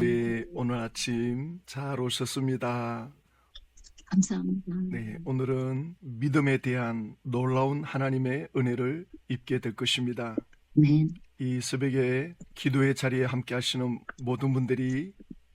네, 오늘 아침 잘 오셨습니다. 감사합니다. 네, 오늘은 믿음에 대한 놀라운 하나님의 은혜를 입게 될 것입니다. 네. 이 새벽에 기도의 자리에 함께 하시는 모든 분들이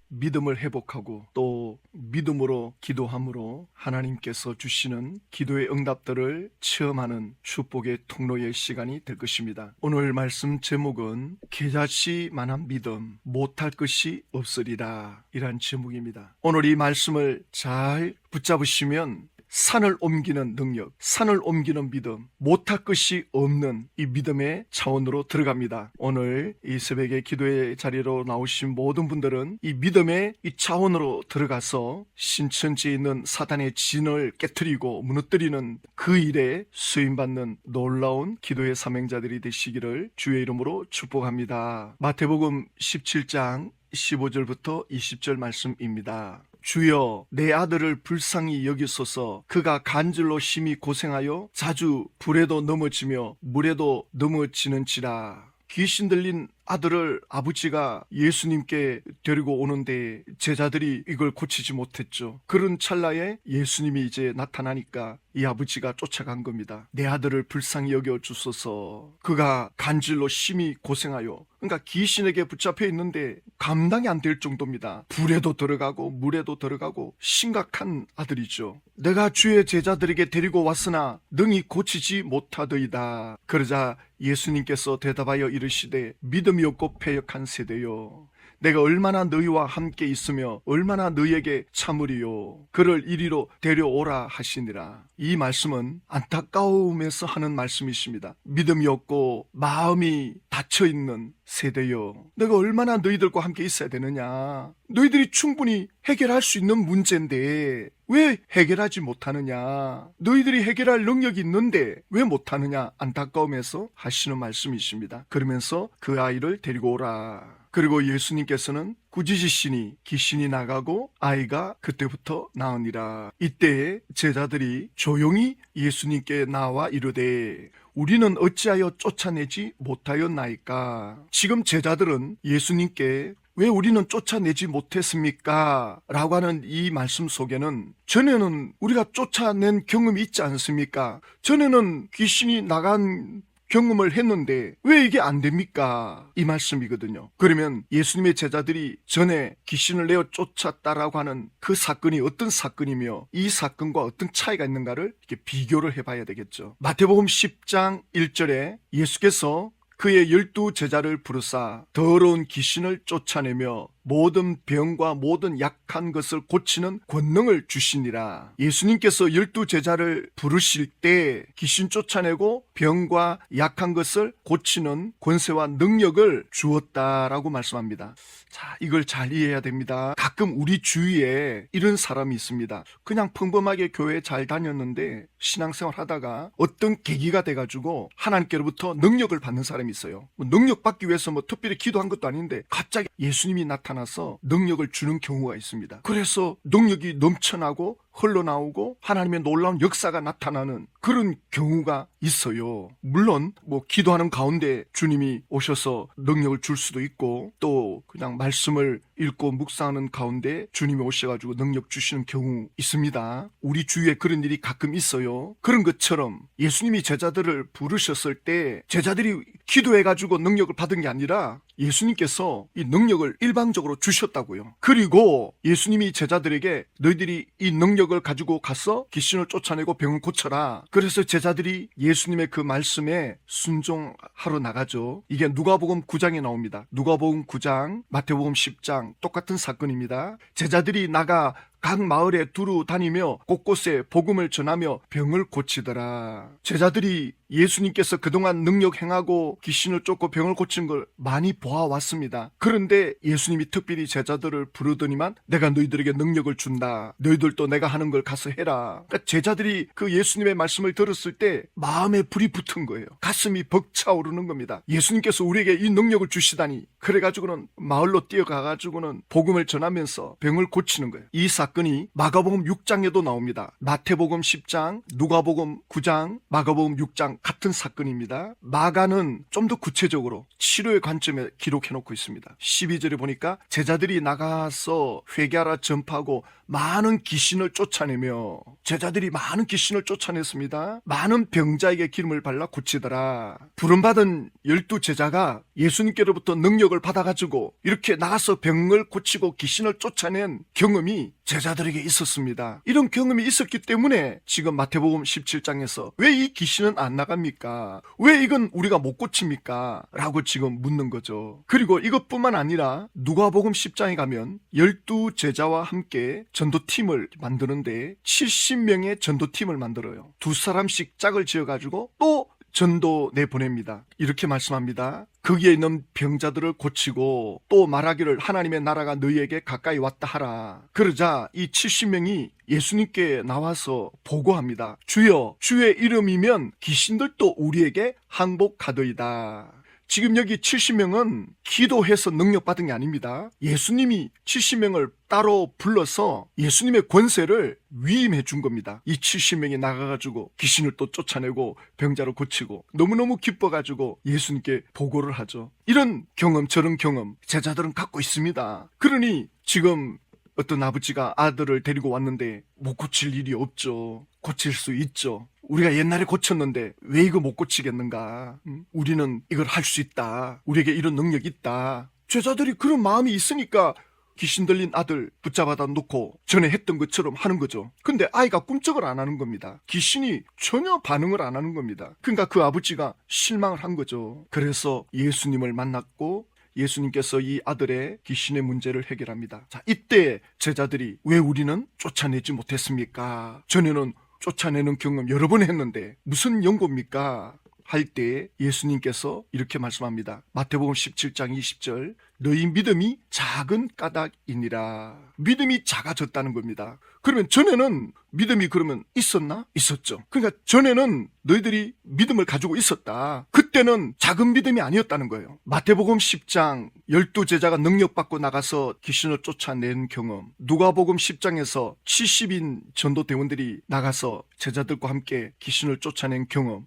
믿음을 회복하고 또 믿음으로 기도함으로 하나님께서 주시는 기도의 응답들을 체험하는 축복의 통로의 시간이 될 것입니다. 오늘 말씀 제목은 계자씨만한 믿음 못할 것이 없으리라 이란 제목입니다. 오늘 이 말씀을 잘 붙잡으시면 산을 옮기는 능력, 산을 옮기는 믿음, 못할 것이 없는 이 믿음의 차원으로 들어갑니다. 오늘 이 새벽에 기도의 자리로 나오신 모든 분들은 이 믿음의 이 차원으로 들어가서 신천지에 있는 사단의 진을 깨뜨리고 무너뜨리는 그 일에 수임받는 놀라운 기도의 사명자들이 되시기를 주의 이름으로 축복합니다. 마태복음 17장 15절부터 20절 말씀입니다. 주여 내 아들을 불쌍히 여기소서. 그가 간질로 심히 고생하여 자주 불에도 넘어지며 물에도 넘어지는지라. 귀신 들린 아들을 아버지가 예수님께 데리고 오는데 제자들이 이걸 고치지 못했죠. 그런 찰나에 예수님이 이제 나타나니까 이 아버지가 쫓아간 겁니다. 내 아들을 불쌍히 여겨 주소서. 그가 간질로 심히 고생하여 그러니까 귀신에게 붙잡혀 있는데 감당이 안 될 정도입니다. 불에도 들어가고 물에도 들어가고 심각한 아들이죠. 내가 주의 제자들에게 데리고 왔으나 능히 고치지 못하더이다. 그러자 예수님께서 대답하여 이르시되 믿음 이 없고 패역한 세대요. 내가 얼마나 너희와 함께 있으며 얼마나 너희에게 참으리요. 그를 이리로 데려오라 하시니라. 이 말씀은 안타까움에서 하는 말씀이십니다. 믿음이 없고 마음이 닫혀 있는 세대요. 내가 얼마나 너희들과 함께 있어야 되느냐. 너희들이 충분히 해결할 수 있는 문제인데 왜 해결하지 못하느냐. 너희들이 해결할 능력이 있는데 왜 못하느냐. 안타까움에서 하시는 말씀이십니다. 그러면서 그 아이를 데리고 오라. 그리고 예수님께서는 꾸짖으시니 귀신이 나가고 아이가 그때부터 나으니라. 이때 제자들이 조용히 예수님께 나와 이르되 우리는 어찌하여 쫓아내지 못하였나이까. 지금 제자들은 예수님께 왜 우리는 쫓아내지 못했습니까? 라고 하는 이 말씀 속에는 전에는 우리가 쫓아낸 경험이 있지 않습니까? 전에는 귀신이 나간 경험을 했는데 왜 이게 안 됩니까? 이 말씀이거든요. 그러면 예수님의 제자들이 전에 귀신을 내어 쫓았다라고 하는 그 사건이 어떤 사건이며 이 사건과 어떤 차이가 있는가를 이렇게 비교를 해봐야 되겠죠. 마태복음 10장 1절에 예수께서 그의 열두 제자를 부르사 더러운 귀신을 쫓아내며 모든 병과 모든 약한 것을 고치는 권능을 주시니라. 예수님께서 열두 제자를 부르실 때 귀신 쫓아내고 병과 약한 것을 고치는 권세와 능력을 주었다라고 말씀합니다. 자, 이걸 잘 이해해야 됩니다. 가끔 우리 주위에 이런 사람이 있습니다. 그냥 평범하게 교회 잘 다녔는데 신앙생활 하다가 어떤 계기가 돼가지고 하나님께로부터 능력을 받는 사람이 있어요. 뭐 능력 받기 위해서 뭐 특별히 기도한 것도 아닌데 갑자기 예수님이 나타나 서 능력을 주는 경우가 있습니다. 그래서 능력이 넘쳐나고 흘러나오고 하나님의 놀라운 역사가 나타나는 그런 경우가 있어요. 물론 뭐 기도하는 가운데 주님이 오셔서 능력을 줄 수도 있고 또 그냥 말씀을 읽고 묵상하는 가운데 주님이 오셔가지고 능력 주시는 경우 있습니다. 우리 주위에 그런 일이 가끔 있어요. 그런 것처럼 예수님이 제자들을 부르셨을 때 제자들이 기도해가지고 능력을 받은 게 아니라 예수님께서 이 능력을 일방적으로 주셨다고요. 그리고 예수님이 제자들에게 너희들이 이 능력을 가지고 가서 귀신을 쫓아내고 병을 고쳐라. 그래서 제자들이 예수님의 그 말씀에 순종하러 나가죠. 이게 누가복음 9장에 나옵니다. 누가복음 9장, 마태복음 10장 똑같은 사건입니다. 제자들이 나가 각 마을에 두루 다니며 곳곳에 복음을 전하며 병을 고치더라. 제자들이 예수님께서 그동안 능력 행하고 귀신을 쫓고 병을 고친 걸 많이 보아왔습니다. 그런데 예수님이 특별히 제자들을 부르더니만 내가 너희들에게 능력을 준다. 너희들도 내가 하는 걸 가서 해라. 그러니까 제자들이 그 예수님의 말씀을 들었을 때 마음에 불이 붙은 거예요. 가슴이 벅차오르는 겁니다. 예수님께서 우리에게 이 능력을 주시다니. 그래가지고는 마을로 뛰어가가지고는 복음을 전하면서 병을 고치는 거예요. 이 사건 이 마가복음 6장에도 나옵니다. 마태복음 10장, 누가복음 9장, 마가복음 6장 사건이랑 같은 사건입니다. 마가는 좀 더 구체적으로 치료의 관점에 기록해 놓고 있습니다. 12절에 보니까 제자들이 나가서 회개하라 전파하고 많은 귀신을 쫓아내며 제자들이 많은 귀신을 쫓아냈습니다. 많은 병자에게 기름을 발라 고치더라. 부름받은 열두 제자가 예수님께로부터 능력을 받아가지고 이렇게 나가서 병을 고치고 귀신을 쫓아낸 경험이 제자들에게 있었습니다. 이런 경험이 있었기 때문에 지금 마태복음 17장에서 왜 이 귀신은 안 나갑니까? 왜 이건 우리가 못 고칩니까? 라고 지금 묻는 거죠. 그리고 이것뿐만 아니라 누가복음 10장에 가면 열두 제자와 함께 전도팀을 만드는데 70명의 전도팀을 만들어요. 두 사람씩 짝을 지어가지고 또 전도 내보냅니다. 이렇게 말씀합니다. 거기에 있는 병자들을 고치고 또 말하기를 하나님의 나라가 너희에게 가까이 왔다 하라. 그러자 이 70명이 예수님께 나와서 보고합니다. 주여, 주의 이름이면 귀신들도 우리에게 항복하더이다. 지금 여기 70명은 기도해서 능력받은 게 아닙니다. 예수님이 70명을 따로 불러서 예수님의 권세를 위임해 준 겁니다. 이 70명이 나가가지고 귀신을 또 쫓아내고 병자를 고치고 너무너무 기뻐가지고 예수님께 보고를 하죠. 이런 경험, 저런 경험 제자들은 갖고 있습니다. 그러니 지금 어떤 아버지가 아들을 데리고 왔는데 못 고칠 일이 없죠. 고칠 수 있죠. 우리가 옛날에 고쳤는데 왜 이거 못 고치겠는가? 음? 우리는 이걸 할 수 있다. 우리에게 이런 능력 있다. 제자들이 그런 마음이 있으니까 귀신 들린 아들 붙잡아다 놓고 전에 했던 것처럼 하는 거죠. 근데 아이가 꿈쩍을 안 하는 겁니다. 귀신이 전혀 반응을 안 하는 겁니다. 그러니까 그 아버지가 실망을 한 거죠. 그래서 예수님을 만났고 예수님께서 이 아들의 귀신의 문제를 해결합니다. 자, 이때 제자들이 왜 우리는 쫓아내지 못했습니까? 전에는 쫓아내는 경험 여러 번 했는데 무슨 연고입니까? 할때 예수님께서 이렇게 말씀합니다. 마태복음 17장 20절 너희 믿음이 작은 까닭이니라. 믿음이 작아졌다는 겁니다. 그러면 전에는 믿음이 그러면 있었나? 있었죠. 그러니까 전에는 너희들이 믿음을 가지고 있었다. 그때는 작은 믿음이 아니었다는 거예요. 마태복음 10장 12제자가 능력받고 나가서 귀신을 쫓아낸 경험. 누가복음 10장에서 70인 전도 대원들이 나가서 제자들과 함께 귀신을 쫓아낸 경험.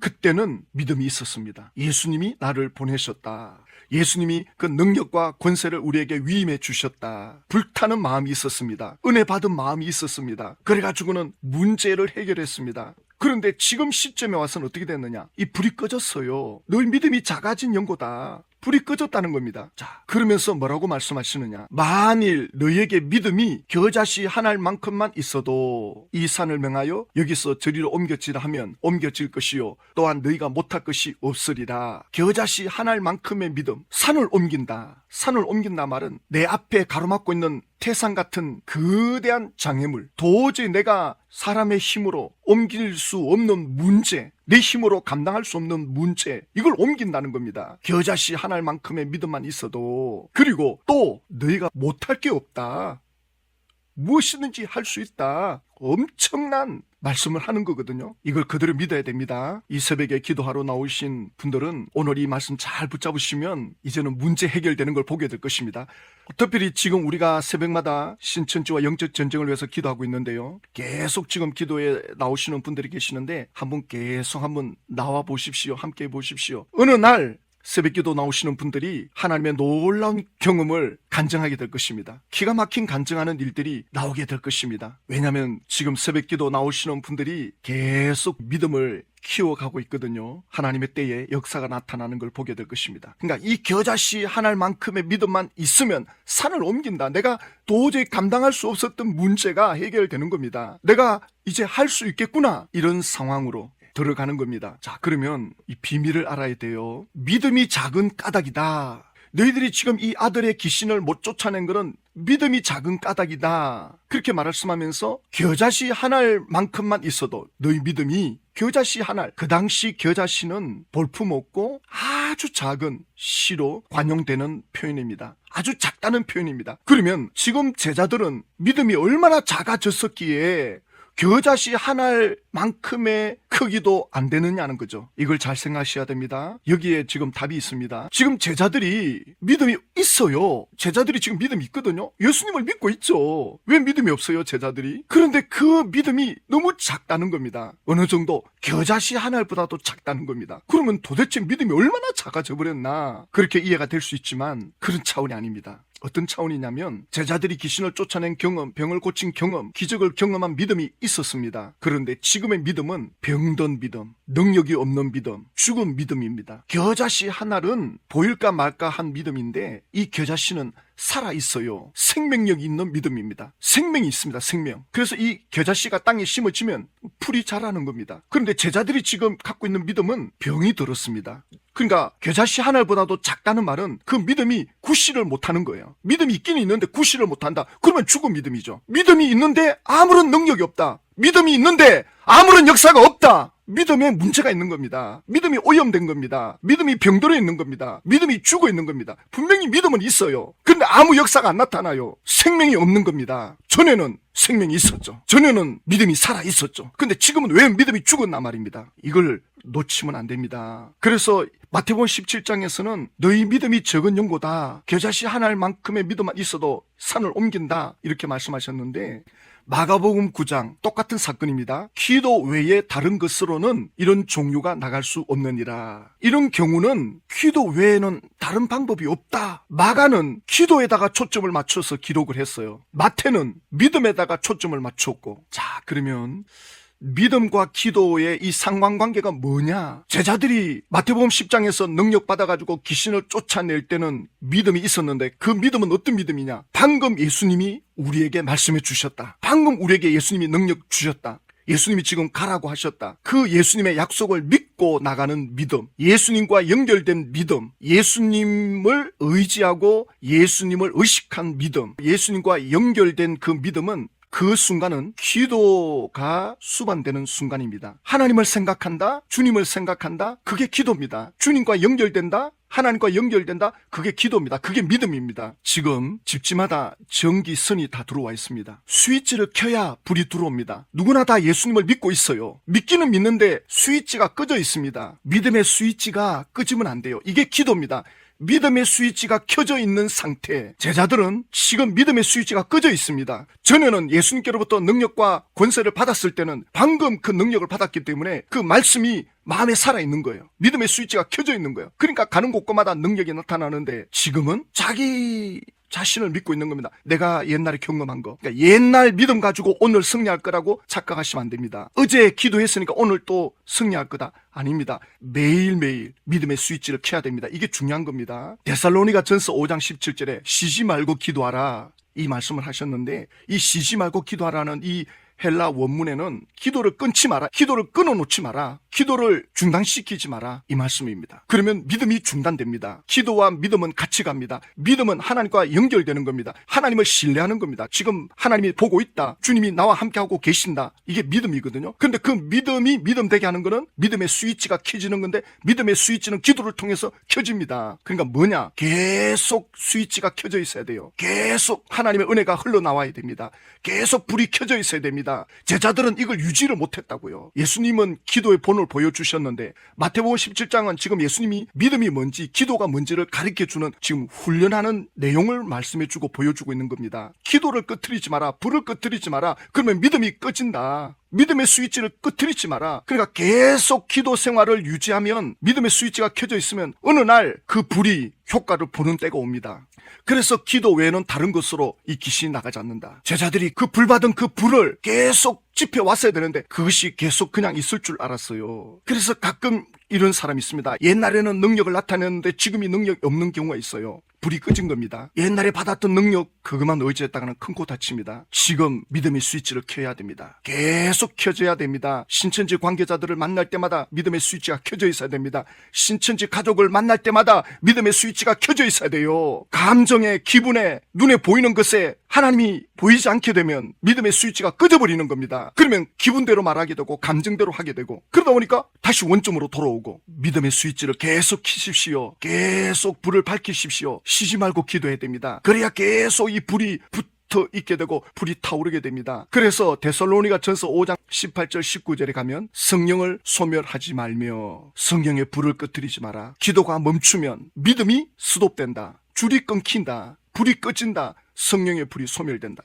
그때는 믿음이 있었습니다. 예수님이 나를 보내셨다. 예수님이 그 능력과 권세를 우리에게 위임해 주셨다. 불타는 마음이 있었습니다. 은혜 받은 마음이 있었습니다. 그래가지고는 문제를 해결했습니다. 그런데 지금 시점에 와서는 어떻게 됐느냐? 이 불이 꺼졌어요. 너희 믿음이 작아진 연고다. 불이 꺼졌다는 겁니다. 자, 그러면서 뭐라고 말씀하시느냐? 만일 너희에게 믿음이 겨자씨 하나만큼만 있어도 이 산을 명하여 여기서 저리로 옮겨지라 하면 옮겨질 것이요. 또한 너희가 못할 것이 없으리라. 겨자씨 하나만큼의 믿음. 산을 옮긴다. 산을 옮긴다 말은 내 앞에 가로막고 있는 태산 같은 거대한 장애물. 도저히 내가 사람의 힘으로 옮길 수 없는 문제. 내 힘으로 감당할 수 없는 문제 이걸 옮긴다는 겁니다. 겨자씨 하나만큼의 믿음만 있어도 그리고 또 너희가 못할 게 없다. 무엇이든지 할 수 있다. 엄청난 말씀을 하는 거거든요. 이걸 그대로 믿어야 됩니다. 이 새벽에 기도하러 나오신 분들은 오늘 이 말씀 잘 붙잡으시면 이제는 문제 해결되는 걸 보게 될 것입니다. 특별히 지금 우리가 새벽마다 신천지와 영적 전쟁을 위해서 기도하고 있는데요. 계속 지금 기도에 나오시는 분들이 계시는데 한번 계속 한번 나와 보십시오. 함께 해 보십시오. 어느 날 새벽 기도 나오시는 분들이 하나님의 놀라운 경험을 간증하게 될 것입니다. 기가 막힌 간증하는 일들이 나오게 될 것입니다. 왜냐하면 지금 새벽 기도 나오시는 분들이 계속 믿음을 키워가고 있거든요. 하나님의 때에 역사가 나타나는 걸 보게 될 것입니다. 그러니까 이 겨자씨 하나만큼의 믿음만 있으면 산을 옮긴다. 내가 도저히 감당할 수 없었던 문제가 해결되는 겁니다. 내가 이제 할 수 있겠구나. 이런 상황으로 들어가는 겁니다. 자, 그러면 이 비밀을 알아야 돼요. 믿음이 작은 까닭이다. 너희들이 지금 이 아들의 귀신을 못 쫓아낸 것은 믿음이 작은 까닭이다. 그렇게 말씀하면서 겨자씨 한 알만큼만 있어도 너희 믿음이 겨자씨 한 알. 그 당시 겨자씨는 볼품 없고 아주 작은 씨로 관용되는 표현입니다. 아주 작다는 표현입니다. 그러면 지금 제자들은 믿음이 얼마나 작아졌었기에 겨자씨 한 알만큼의 크기도 안 되느냐는 거죠. 이걸 잘 생각하셔야 됩니다. 여기에 지금 답이 있습니다. 지금 제자들이 믿음이 있어요. 제자들이 지금 믿음이 있거든요. 예수님을 믿고 있죠. 왜 믿음이 없어요, 제자들이? 그런데 그 믿음이 너무 작다는 겁니다. 어느 정도 겨자씨 한 알보다도 작다는 겁니다. 그러면 도대체 믿음이 얼마나 작아져 버렸나? 그렇게 이해가 될 수 있지만 그런 차원이 아닙니다. 어떤 차원이냐면 제자들이 귀신을 쫓아낸 경험, 병을 고친 경험, 기적을 경험한 믿음이 있었습니다. 그런데 지금의 믿음은 병든 믿음, 능력이 없는 믿음, 죽은 믿음입니다. 겨자씨 하나는 보일까 말까 한 믿음인데 이 겨자씨는 살아 있어요. 생명력이 있는 믿음입니다. 생명이 있습니다. 생명. 그래서 이 겨자씨가 땅에 심어지면 풀이 자라는 겁니다. 그런데 제자들이 지금 갖고 있는 믿음은 병이 들었습니다. 그러니까 겨자씨 하나보다도 작다는 말은 그 믿음이 구실을 못하는 거예요. 믿음이 있기는 있는데 구실을 못한다. 그러면 죽은 믿음이죠. 믿음이 있는데 아무런 능력이 없다. 믿음이 있는데 아무런 역사가 없다. 믿음에 문제가 있는 겁니다. 믿음이 오염된 겁니다. 믿음이 병들어 있는 겁니다. 믿음이 죽어 있는 겁니다. 분명히 믿음은 있어요. 근데 아무 역사가 안 나타나요. 생명이 없는 겁니다. 전에는 생명이 있었죠. 전에는 믿음이 살아 있었죠. 근데 지금은 왜 믿음이 죽었나 말입니다. 이걸 놓치면 안 됩니다. 그래서 마태복음 17장에서는 너희 믿음이 적은 연고다. 겨자씨 한 알만큼의 믿음만 있어도 산을 옮긴다. 이렇게 말씀하셨는데 마가복음 9장 똑같은 사건입니다. 기도 외에 다른 것으로는 이런 종류가 나갈 수 없느니라. 이런 경우는 기도 외에는 다른 방법이 없다. 마가는 기도에다가 초점을 맞춰서 기록을 했어요. 마태는 믿음에다가 초점을 맞췄고. 자, 그러면 믿음과 기도의 이 상관관계가 뭐냐? 제자들이 마태복음 10장에서 능력 받아가지고 귀신을 쫓아낼 때는 믿음이 있었는데 그 믿음은 어떤 믿음이냐? 방금 예수님이 우리에게 말씀해 주셨다. 방금 우리에게 예수님이 능력 주셨다. 예수님이 지금 가라고 하셨다. 그 예수님의 약속을 믿고 나가는 믿음, 예수님과 연결된 믿음, 예수님을 의지하고 예수님을 의식한 믿음, 예수님과 연결된 그 믿음은 그 순간은 기도가 수반되는 순간입니다. 하나님을 생각한다, 주님을 생각한다, 그게 기도입니다. 주님과 연결된다, 하나님과 연결된다, 그게 기도입니다. 그게 믿음입니다. 지금 집집마다 전기선이 다 들어와 있습니다. 스위치를 켜야 불이 들어옵니다. 누구나 다 예수님을 믿고 있어요. 믿기는 믿는데 스위치가 꺼져 있습니다. 믿음의 스위치가 끄지면 안 돼요. 이게 기도입니다. 믿음의 스위치가 켜져 있는 상태. 제자들은 지금 믿음의 스위치가 꺼져 있습니다. 전에는 예수님께로부터 능력과 권세를 받았을 때는 방금 그 능력을 받았기 때문에 그 말씀이 마음에 살아 있는 거예요. 믿음의 스위치가 켜져 있는 거예요. 그러니까 가는 곳곳마다 능력이 나타나는데 지금은 자기 자신을 믿고 있는 겁니다. 내가 옛날에 경험한 거. 그러니까 옛날 믿음 가지고 오늘 승리할 거라고 착각하시면 안 됩니다. 어제 기도했으니까 오늘 또 승리할 거다. 아닙니다. 매일매일 믿음의 스위치를 켜야 됩니다. 이게 중요한 겁니다. 데살로니가 전서 5장 17절에 쉬지 말고 기도하라. 이 말씀을 하셨는데 이 쉬지 말고 기도하라는 이 헬라 원문에는 기도를 끊지 마라. 기도를 끊어 놓지 마라. 기도를 중단시키지 마라. 이 말씀입니다. 그러면 믿음이 중단됩니다. 기도와 믿음은 같이 갑니다. 믿음은 하나님과 연결되는 겁니다. 하나님을 신뢰하는 겁니다. 지금 하나님이 보고 있다. 주님이 나와 함께하고 계신다. 이게 믿음이거든요. 근데 그 믿음이 믿음 되게 하는 거는 믿음의 스위치가 켜지는 건데 믿음의 스위치는 기도를 통해서 켜집니다. 그러니까 뭐냐? 계속 스위치가 켜져 있어야 돼요. 계속 하나님의 은혜가 흘러나와야 됩니다. 계속 불이 켜져 있어야 됩니다. 제자들은 이걸 유지를 못했다고요. 예수님은 기도의 본을 보여주셨는데 마태복음 17장은 지금 예수님이 믿음이 뭔지 기도가 뭔지를 가르쳐주는 지금 훈련하는 내용을 말씀해주고 보여주고 있는 겁니다. 기도를 끄트리지 마라. 불을 끄트리지 마라. 그러면 믿음이 꺼진다. 믿음의 스위치를 끄트리지 마라. 그러니까 계속 기도 생활을 유지하면 믿음의 스위치가 켜져 있으면 어느 날 그 불이 효과를 보는 때가 옵니다. 그래서 기도 외에는 다른 것으로 이 귀신이 나가지 않는다. 제자들이 그 불 받은 그 불을 계속 집혀 왔어야 되는데 그것이 계속 그냥 있을 줄 알았어요. 그래서 가끔 이런 사람이 있습니다. 옛날에는 능력을 나타냈는데 지금이 능력이 없는 경우가 있어요. 불이 꺼진 겁니다. 옛날에 받았던 능력 그것만 의지했다가는 큰 코 다칩니다. 지금 믿음의 스위치를 켜야 됩니다. 계속 켜져야 됩니다. 신천지 관계자들을 만날 때마다 믿음의 스위치가 켜져 있어야 됩니다. 신천지 가족을 만날 때마다 믿음의 스위치가 켜져 있어야 돼요. 감정에 기분에 눈에 보이는 것에 하나님이 보이지 않게 되면 믿음의 스위치가 꺼져버리는 겁니다. 그러면 기분대로 말하게 되고 감정대로 하게 되고 그러다 보니까 다시 원점으로 돌아오고 믿음의 스위치를 계속 키십시오. 계속 불을 밝히십시오. 쉬지 말고 기도해야 됩니다. 그래야 계속 이 불이 붙 붙어 있게 되고 불이 타오르게 됩니다. 그래서 데살로니가 전서 5장 18절 19절에 가면 성령을 소멸하지 말며 성령의 불을 꺼뜨리지 마라. 기도가 멈추면 믿음이 스톱된다. 줄이 끊긴다. 불이 꺼진다. 성령의 불이 소멸된다.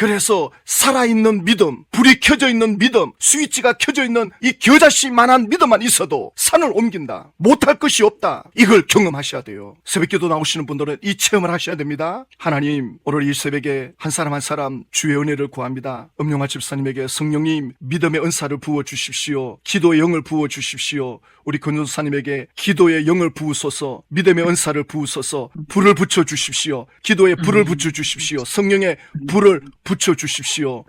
그래서 살아있는 믿음, 불이 켜져 있는 믿음, 스위치가 켜져 있는 이 겨자씨만한 믿음만 있어도 산을 옮긴다. 못할 것이 없다. 이걸 경험하셔야 돼요. 새벽기도 나오시는 분들은 이 체험을 하셔야 됩니다. 하나님, 오늘 이 새벽에 한 사람 한 사람 주의 은혜를 구합니다. 음용화 집사님에게 성령님 믿음의 은사를 부어 주십시오. 기도의 영을 부어 주십시오. 우리 권전사님에게 기도의 영을 부으소서, 믿음의 은사를 부으소서, 불을 붙여 주십시오. 기도에 불을 붙여 주십시오. 성령의 불을 붙여 주십시오.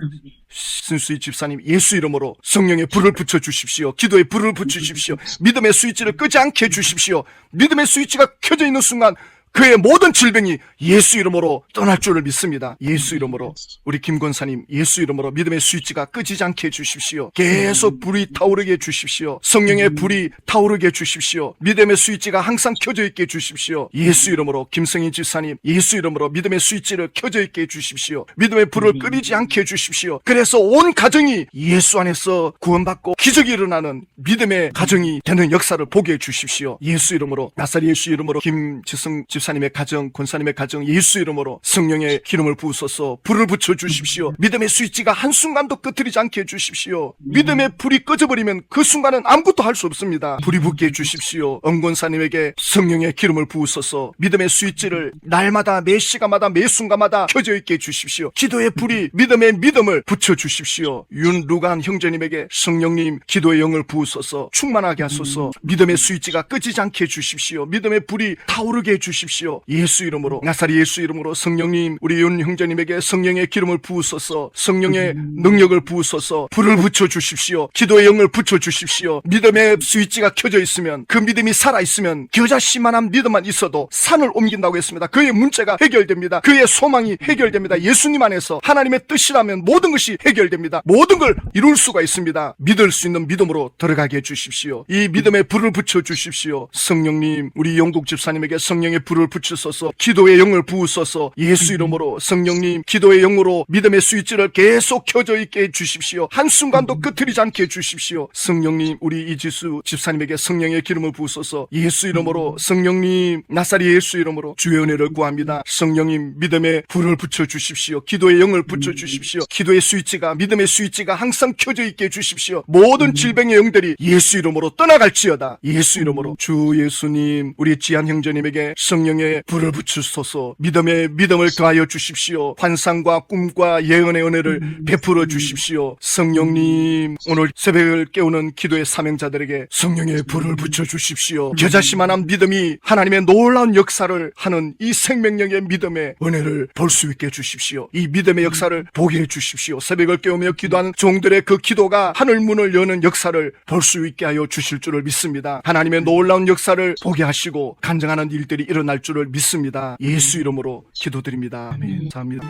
신수희 집사님 예수 이름으로 성령의 불을 붙여 주십시오. 기도에 불을 붙여 주십시오. 믿음의 스위치를 끄지 않게 해 주십시오. 믿음의 스위치가 켜져 있는 순간 그의 모든 질병이 예수 이름으로 떠날 줄을 믿습니다. 예수 이름으로 우리 김권사님 예수 이름으로 믿음의 스위치가 끄지지 않게 해주십시오. 계속 불이 타오르게 해주십시오. 성령의 불이 타오르게 해주십시오. 믿음의 스위치가 항상 켜져 있게 해주십시오. 예수 이름으로 김성인 집사님 예수 이름으로 믿음의 스위치를 켜져 있게 해주십시오. 믿음의 불을 끄리지 않게 해주십시오. 그래서 온 가정이 예수 안에서 구원받고 기적이 일어나는 믿음의 가정이 되는 역사를 보게 해주십시오. 예수 이름으로 나사리 예수 이름으로 김지성 집사 님의 가정 권사님의 가정 예수 이름으로 성령의 기름을 부으소서 불을 붙여 주십시오. 믿음의 스위치가 한 순간도 끄트리지 않게 해 주십시오. 믿음의 불이 꺼져버리면 그 순간은 아무것도 할 수 없습니다. 불이 붙게 해 주십시오. 엄권사님에게 성령의 기름을 부으소서 믿음의 스위치를 날마다 매 시간마다 매 순간마다 켜져 있게 해 주십시오. 기도의 불이 믿음의 믿음을 붙여 주십시오. 윤루간 형제님에게 성령님 기도의 영을 부으소서 충만하게 하소서 믿음의 스위치가 꺼지지 않게 해 주십시오. 믿음의 불이 타오르게 해 주십시오. 예수 이름으로 나사리 예수 이름으로 성령님 우리 윤 형제님에게 성령의 기름을 부으소서 성령의 능력을 부으소서 불을 붙여 주십시오. 기도의 영을 붙여 주십시오. 믿음의 스위치가 켜져 있으면 그 믿음이 살아 있으면 겨자씨만한 믿음만 있어도 산을 옮긴다고 했습니다. 그의 문제가 해결됩니다. 그의 소망이 해결됩니다. 예수님 안에서 하나님의 뜻이라면 모든 것이 해결됩니다. 모든 걸 이룰 수가 있습니다. 믿을 수 있는 믿음으로 들어가게 해 주십시오. 이 믿음의 불을 붙여 주십시오. 성령님 우리 영국 집사님에게 성령의 불을 붙이소서 기도의 영을 부으소서 예수 이름으로 성령님 기도의 영으로 믿음의 스위치를 계속 켜져 있게 해 주십시오. 한순간도 끄트리지 않게 해 주십시오. 성령님 우리 이지수 집사님에게 성령의 기름을 부으소서 예수 이름으로 성령님 나사리 예수 이름으로 주의 은혜를 구합니다. 성령님 믿음의 불을 붙여 주십시오. 기도의 영을 붙여 주십시오. 기도의 스위치가 믿음의 스위치가 항상 켜져 있게 해 주십시오. 모든 질병의 영들이 예수 이름으로 떠나갈지어다. 예수 이름으로 주 예수님 우리 지한 형제님에게 성령 의 불을 붙이소서 믿음의 믿음을 더하여 주십시오. 환상과 꿈과 예언의 은혜를 베풀어 주십시오. 성령님 오늘 새벽을 깨우는 기도의 사명자들에게 성령의 불을 붙여 주십시오. 겨자씨만한 믿음이 하나님의 놀라운 역사를 하는 이 생명력의 믿음의 은혜를 볼 수 있게 해주십시오. 이 믿음의 역사를 보게 해 주십시오. 새벽을 깨우며 기도하는 종들의 그 기도가 하늘 문을 여는 역사를 볼 수 있게 하여 주실 줄을 믿습니다. 하나님의 놀라운 역사를 보게 하시고 간증하는 일들이 일어날 줄을 믿습니다. 예수 이름으로 기도드립니다. 아멘. 감사합니다.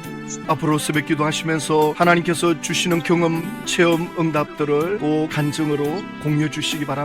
앞으로 새벽 기도하시면서 하나님께서 주시는 경험, 체험, 응답들을 또 간증으로 공유해 주시기 바랍니다.